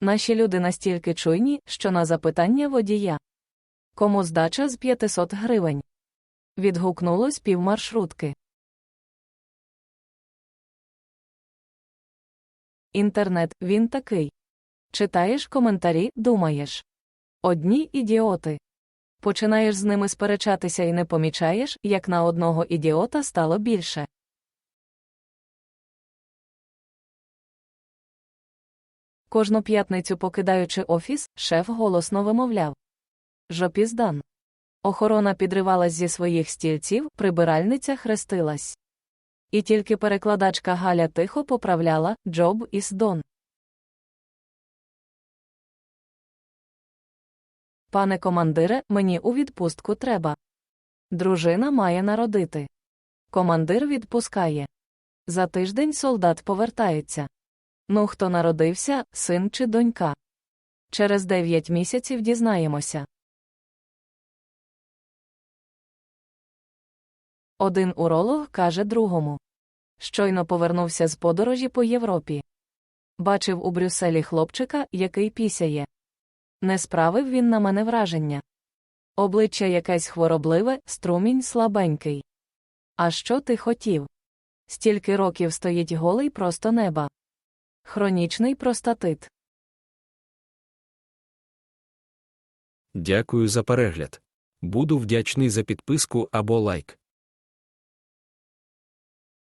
Наші люди настільки чуйні, що на запитання водія. Кому здача з 500 гривень? Відгукнулось півмаршрутки. Інтернет, він такий. Читаєш коментарі, думаєш. Одні ідіоти. Починаєш з ними сперечатися і не помічаєш, як на одного ідіота стало більше. Кожну п'ятницю, покидаючи офіс, шеф голосно вимовляв. Жопіздан. Охорона підривалась зі своїх стільців, прибиральниця хрестилась. І тільки перекладачка Галя тихо поправляла «Job is done». Пане командире, мені у відпустку треба. Дружина має народити. Командир відпускає. За тиждень солдат повертається. Ну, хто народився, син чи донька? Через дев'ять місяців дізнаємося. Один уролог каже другому. Щойно повернувся з подорожі по Європі. Бачив у Брюсселі хлопчика, який пісяє. Не справив він на мене враження. Обличчя якесь хворобливе, струмінь слабенький. А що ти хотів? Стільки років стоїть голий просто неба. Хронічний простатит. Дякую за перегляд. Буду вдячний за підписку або лайк.